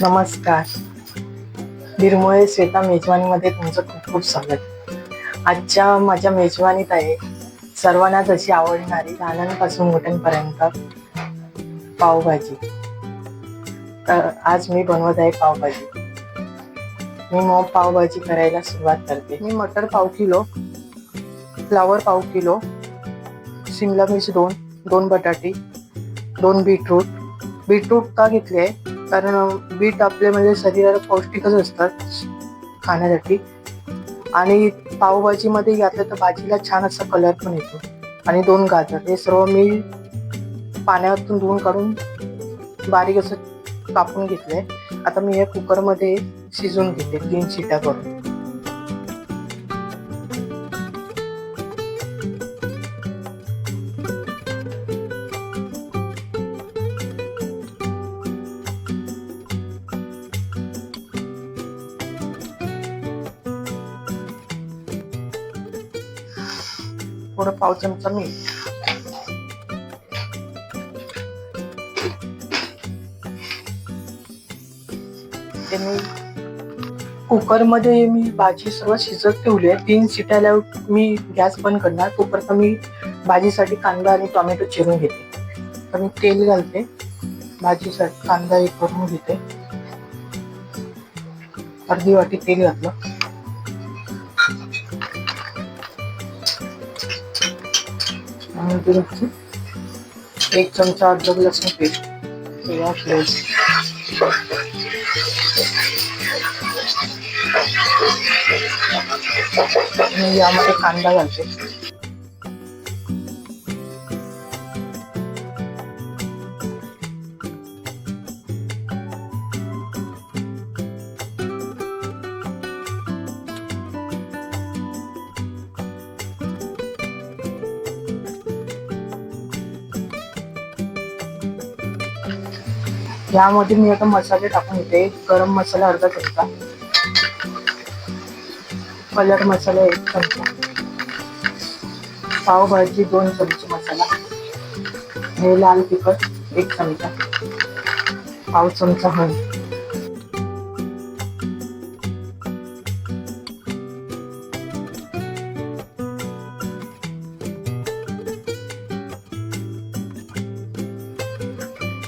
नमस्कार. निर्मळे श्वेता मेजवानीमध्ये तुमचं खूप खूप स्वागत. आजच्या माझ्या मेजवानीत आहे सर्वांना जशी आवडणारी लहानांपासून मोठ्यांपर्यंत पावभाजी. तर आज मी बनवत आहे पावभाजी. मी मग पावभाजी करायला सुरुवात करते. मी मटर पाव किलो फ्लावर पाव किलो शिमला मिर्च दोन दोन बटाटे दोन बीटरूट. बीटरूट का घेतले? आहे कारण बीट आपले म्हणजे शरीराला पौष्टिकच असतात खाण्यासाठी. आणि पावभाजीमध्ये घातलं तर भाजीला छान असा कलर पण येतो. आणि दोन गाजर हे सर्व मी पाण्यातून धुवून काढून बारीक असं कापून घेतलंय. आता मी हे कुकरमध्ये शिजवून घेते तीन शिट्या करून थोडं पाव चमचा मीठ. मी कुकरमध्ये मी भाजी सर्व शिजत ठेवली आहे. तीन शिटायला मी गॅस बंद करणार. तोपर्यंत मी भाजीसाठी कांदा आणि टोमॅटो चिरून घेते. तर मी तेल घालते. भाजीसाठी कांदा हे करून घेते. अर्धी वाटी तेल घातलं. मध्ये घातली एक चमचा अद्रक लसूण पेस्ट. किंवा फ्लेवर यामध्ये कांदा घालते. यामध्ये मी आता मसाले टाकून घेते. गरम मसाला अर्धा चमचा. कलर मसाला एक चमचा. पावभाजी दोन चमचे मसाला. हे लाल तिखट एक चमचा. पाव चमचा हळद.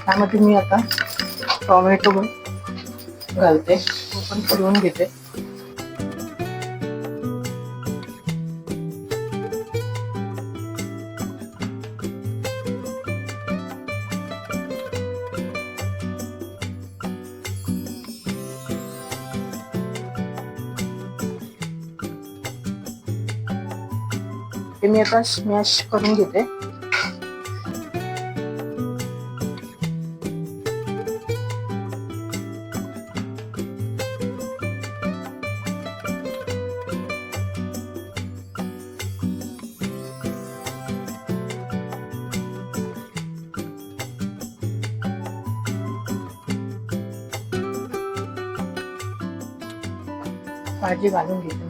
त्यामध्ये मी आता. टोमॅटो पण घालते. तो पण फिरवून घेते. ते मी आता स्मॅश करून घेते. भाजी घालून घेते मी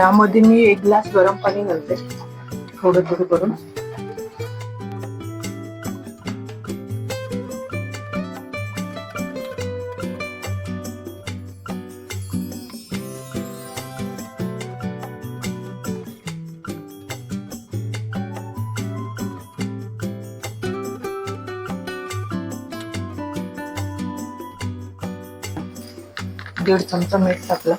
त्यामध्ये मी एक ग्लास गरम पाणी घालते. थोडं थोडं करून. दीड चमचा मीठ टाकलं.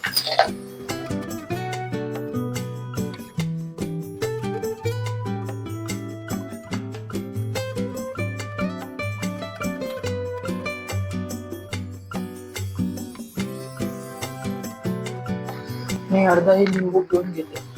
मी अर्धाही लिंबू पिऊन घेते.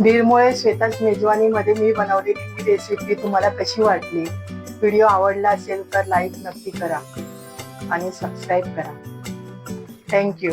बीरमुळे श्वेताच मेजवानीमध्ये मी बनवलेली ही रेसिपी तुम्हाला कशी वाटली? व्हिडिओ आवडला असेल तर लाईक नक्की करा आणि सबस्क्राईब करा. थँक्यू